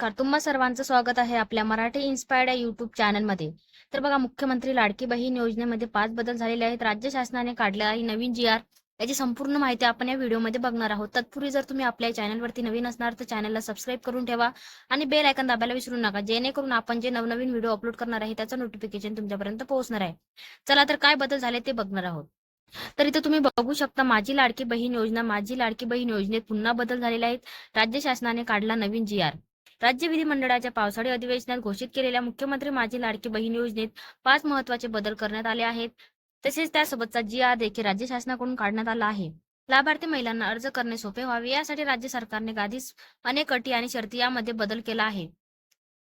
नमस्कार. तुम्हा सर्वांचं स्वागत आहे आपल्या मराठी इन्स्पायर्ड या युट्यूब चॅनलमध्ये तर बघा मुख्यमंत्री लाडकी बहीण योजनेमध्ये पाच बदल झालेले आहेत. राज्य शासनाने काढलेला आहे नवीन जी आर याची संपूर्ण माहिती आपण या व्हिडिओमध्ये बघणार आहोत. तत्पूर्वी जर तुम्ही आपल्या चॅनलवरती नवीन असणार तर चॅनलला सबस्क्राईब करून ठेवा आणि बेल आयकन दाबायला विसरू नका. जेणेकरून आपण जे नवनवीन व्हिडिओ अपलोड करणार आहे त्याचं नोटिफिकेशन तुमच्यापर्यंत पोहोचणार आहे. चला तर काय बदल झाले ते बघणार आहोत. तर इथं तुम्ही बघू शकता माझी लाडकी बहीण योजना माझी लाडकी बहीण योजनेत पुन्हा बदल झालेले आहेत. राज्य शासनाने काढला नवीन जी आर राज्य विधिमंडळाच्या पावसाळी अधिवेशनात घोषित केलेल्या मुख्यमंत्री माझी लाडकी बहीण योजनेत पाच महत्त्वाचे बदल करण्यात आले आहेत. तसेच त्यासोबतचा जी आर देखील राज्य शासनाकडून काढण्यात आला आहे. लाभार्थी महिलांना अर्ज करणे सोपे व्हावे यासाठी राज्य सरकारने आधीच अनेक अटी आणि शर्ती यामध्ये बदल केला आहे.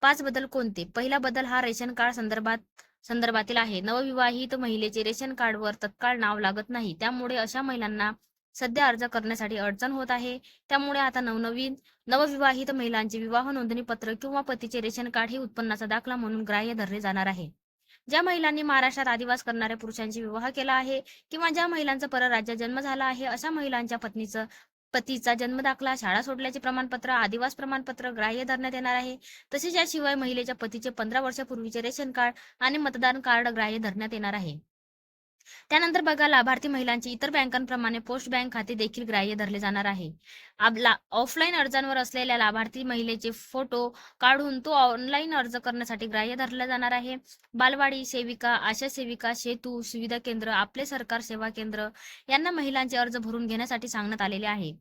पाच बदल कोणते? पहिला बदल हा रेशन कार्ड संदर्भात संदर्भातील आहे. नवविवाहित महिलेचे रेशन कार्डवर तत्काळ नाव लागत नाही. त्यामुळे अशा महिलांना सध्या अर्ज करण्यासाठी अडचण होत आहे. त्यामुळे आता नवनवीन नवविवाहित महिलांचे विवाह नोंदणी पत्र किंवा पतीचे रेशन कार्ड हे उत्पन्नाचा दाखला म्हणून ग्राह्य धरले जाणार आहे. ज्या महिलांनी महाराष्ट्रात आदिवास करणाऱ्या पुरुषांशी विवाह केला आहे किंवा ज्या महिलांचा परराज्यात जन्म झाला आहे अशा महिलांच्या पत्नीचं पतीचा जन्म दाखला शाळा सोडल्याचे प्रमाणपत्र आदिवास प्रमाणपत्र ग्राह्य धरण्यात येणार आहे. तसेच याशिवाय महिलेच्या पतीचे पंधरा वर्षापूर्वीचे रेशन कार्ड आणि मतदान कार्ड ग्राह्य धरण्यात येणार आहे. त्यानंतर बघा लाभार्थी महिलांची इतर बँकांप्रमाणे पोस्ट बँक खाते देखील ग्राह्य धरले जाणार आहे. ऑफलाईन अर्जांवर असलेल्या लाभार्थी महिलेचे फोटो काढून तो ऑनलाईन अर्ज करण्यासाठी ग्राह्य धरला जाणार आहे. बालवाडी सेविका आशा सेविका सेतू सुविधा केंद्र आपले सरकार सेवा केंद्र यांना महिलांचे अर्ज भरून घेण्यासाठी सांगण्यात आलेले आहे.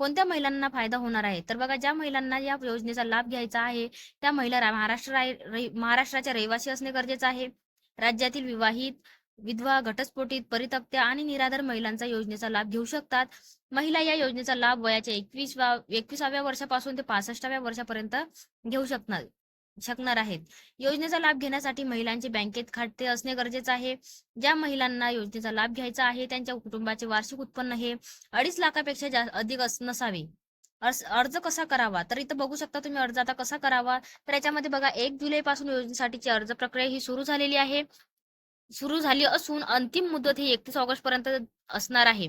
कोणत्या महिलांना फायदा होणार आहे? तर बघा ज्या महिलांना या योजनेचा लाभ घ्यायचा आहे त्या महिला महाराष्ट्र महाराष्ट्राच्या रहिवासी असणे गरजेचं आहे. राज्यातील विवाहित विधवा घटस्फोटीत परितक्त्या आणि निराधार महिलांचा योजनेचा लाभ घेऊ शकतात. महिला या योजनेचा लाभ वयाच्या एकवीसव्या एकविसाव्या वर्षापासून ते पासष्टाव्या वर्षापर्यंत घेऊ शकणार शकणार आहेत. योजनेचा लाभ घेण्यासाठी महिलांचे बँकेत खाते असणे गरजेचं आहे. ज्या महिलांना योजनेचा लाभ घ्यायचा आहे त्यांच्या कुटुंबाचे वार्षिक उत्पन्न हे अडीच लाखापेक्षा जास्त अधिक नसावे. अर्ज अर्ज कसा करावा? तर इथं बघू शकता तुम्ही अर्ज आता कसा करावा? तर याच्यामध्ये बघा एक जुलै पासून योजनेसाठीची अर्ज प्रक्रिया ही सुरू झालेली आहे. सुरू झाली असून अंतिम मुदत ही एकतीस ऑगस्ट पर्यंत असणार आहे.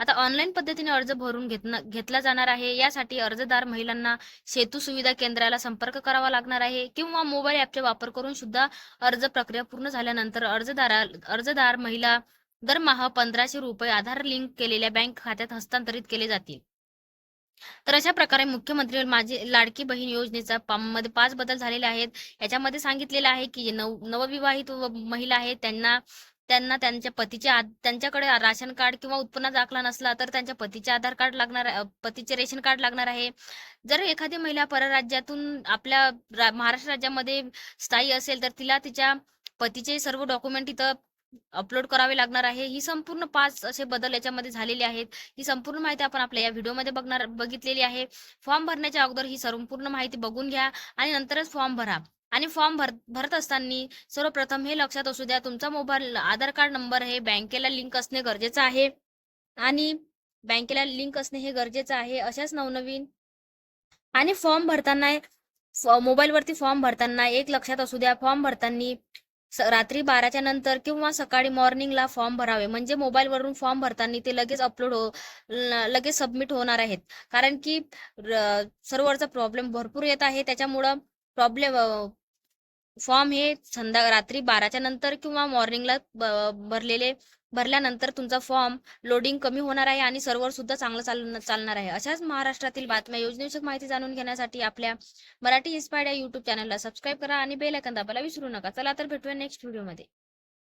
आता ऑनलाईन पद्धतीने अर्ज भरून घेतला जाणार आहे. यासाठी अर्जदार महिलांना सेतू सुविधा केंद्राला संपर्क करावा लागणार आहे किंवा मोबाईल ऍपचा वापर करून सुद्धा अर्ज प्रक्रिया पूर्ण झाल्यानंतर अर्जदारा अर्जदार महिला दरमहा पंधराशे रुपये आधार लिंक केलेल्या बँक खात्यात हस्तांतरित केले जातील. तर अशा प्रकारे मुख्यमंत्री माझी लाडकी बहीण योजनेचा मध्ये पाच बदल झालेले आहेत. याच्यामध्ये सांगितलेलं आहे की नव नवविवाहित महिला आहेत त्यांना त्यांना त्यांच्या पतीच्या त्यांच्याकडे राशन कार्ड किंवा उत्पन्न दाखला नसला तर त्यांच्या पतीचे आधार कार्ड लागणार पतीचे रेशन कार्ड लागणार आहे. जर एखादी महिला परराज्यातून आपल्या महाराष्ट्र राज्यामध्ये स्थायी असेल तर तिला तिच्या पतीचे सर्व डॉक्युमेंट इथं अपलोड करावे लागणार आहे. ही संपूर्ण पाच असे बदल याच्यामध्ये झालेले आहेत. ही संपूर्ण माहिती आपण आपल्या या व्हिडिओमध्ये बघणार बघितलेली आहे. फॉर्म भरण्याच्या अगोदर ही संपूर्ण माहिती बघून घ्या आणि नंतरच फॉर्म भरा. आणि फॉर्म भर भरत असताना सर्वप्रथम हे लक्षात असू द्या तुमचा मोबाईल आधार कार्ड नंबर हे बँकेला लिंक असणे गरजेचं आहे. आणि बँकेला लिंक असणे हे गरजेचं आहे. अशाच नवनवीन आणि फॉर्म भरताना मोबाईलवरती फॉर्म भरताना एक लक्षात असू द्या. फॉर्म भरताना रात्री बाराच्या नंतर किंवा सकाळी मॉर्निंगला फॉर्म भरावे. म्हणजे मोबाईलवरून फॉर्म भरताना ते लगेच अपलोड हो लगेच सबमिट होणार आहेत. कारण की सर्व्हरचा प्रॉब्लेम भरपूर येत आहे. त्याच्यामुळं प्रॉब्लेम फॉर्म हे संध्या रात्री बाराच्या नंतर किंवा मॉर्निंगला भरलेले भरल्यानंतर तुमचा फॉर्म लोडिंग कमी होणार आहे आणि सर्व्हर सुद्धा चांगलं चाल चालणार आहे. अशाच महाराष्ट्रातील बातम्या योजनेविषयक माहिती जाणून घेण्यासाठी आपल्या मराठी इन्स्पायर्ड या युट्यूब चॅनलला सबस्क्राईब करा आणि बेल आयकन दाबायला विसरू नका. चला तर भेटूया नेक्स्ट व्हिडिओमध्ये